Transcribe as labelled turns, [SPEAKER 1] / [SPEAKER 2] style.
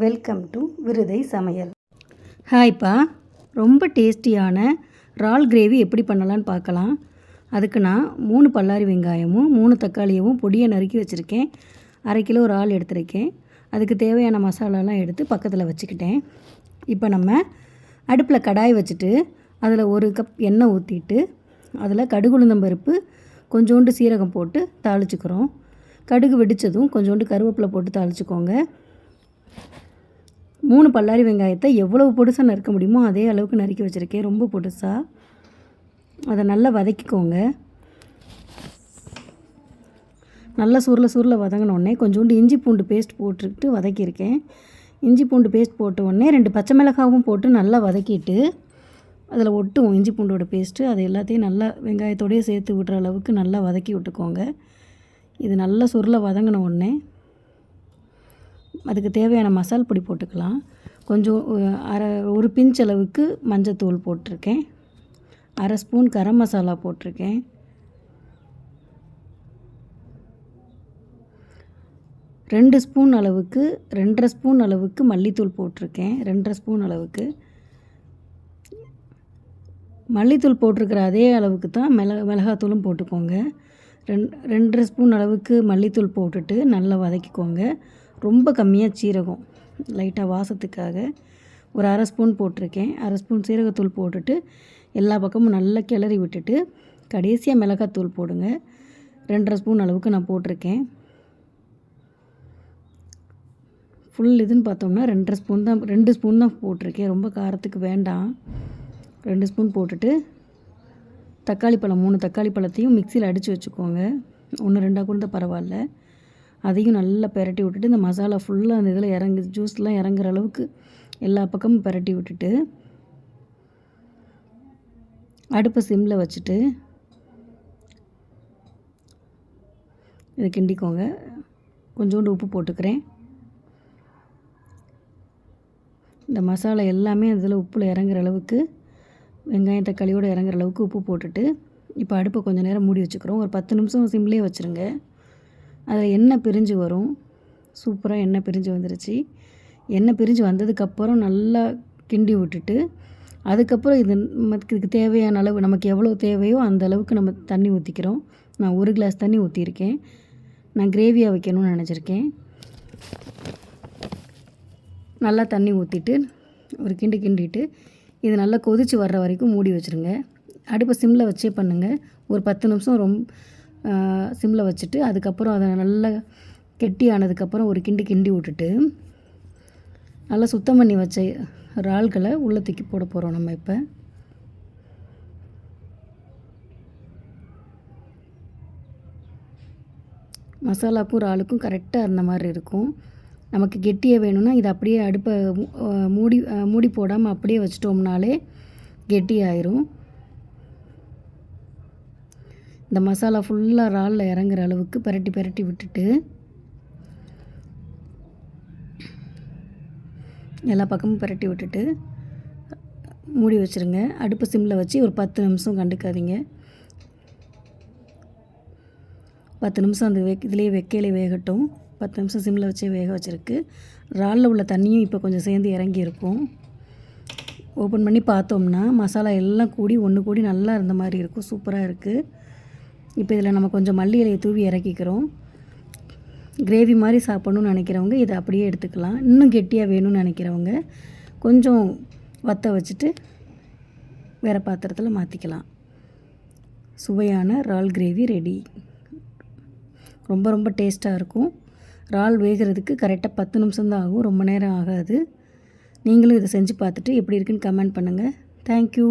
[SPEAKER 1] Welcome to விருதை சமையல். ஹாய்ப்பா ரொம்ப டேஸ்டியான இறால் கிரேவி எப்படி பண்ணலான்னு பார்க்கலாம். அதுக்கு நான் மூணு பல்லாரி வெங்காயமும் மூணு தக்காளியவும் பொடியை நறுக்கி வச்சுருக்கேன். அரை கிலோ இறால் எடுத்திருக்கேன். அதுக்கு தேவையான மசாலாலாம் எடுத்து பக்கத்தில் வச்சுக்கிட்டேன். இப்போ நம்ம அடுப்பில் கடாய் வச்சுட்டு அதில் ஒரு கப் எண்ணெய் ஊற்றிட்டு அதில் கடுகுளுந்தம்பருப்பு கொஞ்சோண்டு சீரகம் போட்டு தாளிச்சுக்கிறோம். கடுகு வெடித்ததும் கொஞ்சோண்டு கருவேப்பிலை போட்டு தாளிச்சுக்கோங்க. மூணு பல்லாரி வெங்காயத்தை எவ்வளவு பொடுசாக நறுக்க முடியுமோ அதே அளவுக்கு நறுக்கி வச்சுருக்கேன். ரொம்ப பொடுசாக அதை நல்லா வதக்கிக்கோங்க. நல்லா சுருள சுருள வதங்கினோடனே கொஞ்சோண்டு இஞ்சி பூண்டு பேஸ்ட் போட்டுக்கிட்டு வதக்கியிருக்கேன். இஞ்சி பூண்டு பேஸ்ட் போட்ட உடனே ரெண்டு பச்சை மிளகாவும் போட்டு நல்லா வதக்கிட்டு அதில் ஒட்டும் இஞ்சி பூண்டோட பேஸ்ட்டு அது எல்லாத்தையும் நல்லா வெங்காயத்தோடையே சேர்த்து விட்ற அளவுக்கு நல்லா வதக்கி விட்டுக்கோங்க. இது நல்லா சுருளை வதங்கின உடனே அதுக்கு தேவையான மசால் பொடி போட்டுக்கலாம். கொஞ்சம் அரை ஒரு பிஞ்ச் அளவுக்கு மஞ்சத்தூள் போட்டிருக்கேன். அரை ஸ்பூன் கரம் மசாலா போட்டிருக்கேன். ரெண்டு ஸ்பூன் அளவுக்கு ரெண்டரை ஸ்பூன் அளவுக்கு மல்லித்தூள் போட்டிருக்கேன். ரெண்டரை ஸ்பூன் அளவுக்கு. மல்லித்தூள் போட்டிருக்கிற அதே அளவுக்கு தான் மிள மிளகாத்தூளும் போட்டுக்கோங்க. ரெண் ரெண்டரை ஸ்பூன் அளவுக்கு மல்லித்தூள் போட்டுட்டு நல்லா வதக்கிக்கோங்க. ரொம்ப கம்மியாக சீரகம் லைட்டாக வாசத்துக்காக ஒரு அரை ஸ்பூன் போட்டிருக்கேன். அரை ஸ்பூன் சீரகத்தூள் போட்டுட்டு எல்லா பக்கமும் நல்லா கிளறி விட்டுட்டு கடைசியாக மிளகாத்தூள் போடுங்க. ரெண்டரை ஸ்பூன் அளவுக்கு நான் போட்டிருக்கேன். ஃபுல் இதுன்னு பார்த்தோம்னா ரெண்டரை ஸ்பூன் தான் ரெண்டு ஸ்பூன் தான் போட்டிருக்கேன். ரொம்ப காரத்துக்கு வேண்டாம். ரெண்டு ஸ்பூன் போட்டுட்டு தக்காளி பழம் மூணு தக்காளி பழத்தையும் மிக்சியில் அடித்து வச்சுக்கோங்க. ஒன்று ரெண்டாக கூட பரவாயில்ல. அதையும் நல்லா பெரட்டி விட்டுட்டு இந்த மசாலா ஃபுல்லாக அந்த இதில் இறங்கு ஜூஸ்லாம் இறங்குற அளவுக்கு எல்லா பக்கமும் பெரட்டி விட்டுட்டு அடுப்பை சிம்மில் வச்சுட்டு இதை கிண்டிக்கோங்க. கொஞ்சோண்டு உப்பு போட்டுக்கிறேன். இந்த மசாலா எல்லாமே அதில் உப்பில் இறங்குற அளவுக்கு வெங்காயம் தக்காளியோடு இறங்குற அளவுக்கு உப்பு போட்டுட்டு இப்போ அடுப்பை கொஞ்சம் நேரம் மூடி வச்சுக்கிறோம். ஒரு பத்து நிமிஷம் சிம்லேயே வச்சுருங்க. அதில் எண்ணெய் பிரிஞ்சு வரும். சூப்பராக எண்ணெய் பிரிஞ்சு வந்துருச்சு. எண்ணெய் பிரிஞ்சு வந்ததுக்கப்புறம் நல்லா கிண்டி விட்டுட்டு அதுக்கப்புறம் இது நமக்கு இதுக்கு தேவையான அளவு நமக்கு எவ்வளோ தேவையோ அந்த அளவுக்கு நம்ம தண்ணி ஊற்றிக்கிறோம் நான் ஒரு கிளாஸ் தண்ணி ஊற்றிருக்கேன் நான் கிரேவியாக வைக்கணும்னு நினச்சிருக்கேன். நல்லா தண்ணி ஊற்றிட்டு ஒரு கிண்டு கிண்டிட்டு இது நல்லா கொதித்து வர்ற வரைக்கும் மூடி வச்சுருங்க. அடுப்பை சிம்மில் வச்சே பண்ணுங்கள் ஒரு பத்து நிமிஷம் ரொம்ப சிம்மில் வச்சுட்டு அதுக்கப்புறம் அதை நல்லா கெட்டி ஆனதுக்கப்புறம் ஒரு கிண்டு கிண்டி விட்டுட்டு நல்லா சுத்தம் பண்ணி வச்ச இறால்களை உள்ளே தூக்கி போட போகிறோம் நம்ம இப்போ. மசாலாக்கும் இறாலுக்கும் கரெக்டாக இருந்த மாதிரி இருக்கும். நமக்கு கெட்டியே வேணும்னா இதை அப்படியே அடுப்பை மூடி மூடி போடாமல் அப்படியே வச்சிட்டோம்னாலே கெட்டியாயிரும். இந்த மசாலா ஃபுல்லாக இறாலில் இறங்குற அளவுக்கு பிரட்டி பிரட்டி விட்டுட்டு எல்லா பக்கமும் பிரட்டி விட்டுட்டு மூடி வச்சுருங்க. அடுப்பு சிம்மில் வச்சு ஒரு பத்து நிமிஷம் கண்டுக்காதீங்க. பத்து நிமிஷம் அந்த வே இதுலேயே வெக்கையிலே வேகட்டும். பத்து நிமிஷம் சிம்மில் வச்சே வேக வச்சுருக்கு. இறாலில் உள்ள தண்ணியும் இப்போ கொஞ்சம் சேர்ந்து இறங்கி இருக்கும். ஓப்பன் பண்ணி பார்த்தோம்னா மசாலா எல்லாம் கூடி ஒன்று கூடி நல்லா இருந்த மாதிரி இருக்கும். சூப்பராக இருக்குது இப்போ இதில் நம்ம கொஞ்சம் மல்லி இலையை தூவி இறக்கிக்கிறோம். கிரேவி மாதிரி சாப்பிட்ணுன்னு நினைக்கிறவங்க இதை அப்படியே எடுத்துக்கலாம். இன்னும் கெட்டியாக வேணும்னு நினைக்கிறவங்க கொஞ்சம் வத்த வச்சுட்டு வேறு பாத்திரத்தில் மாற்றிக்கலாம் சுவையான இறால் கிரேவி ரெடி. ரொம்ப ரொம்ப டேஸ்ட்டாக இருக்கும். இறால் வேகிறதுக்கு கரெக்டாக பத்து நிமிஷம் தான் ஆகும். ரொம்ப நேரம் ஆகாது. நீங்களும் இதை செஞ்சு பார்த்துட்டு எப்படி இருக்குன்னு கமெண்ட் பண்ணுங்கள் தேங்க்யூ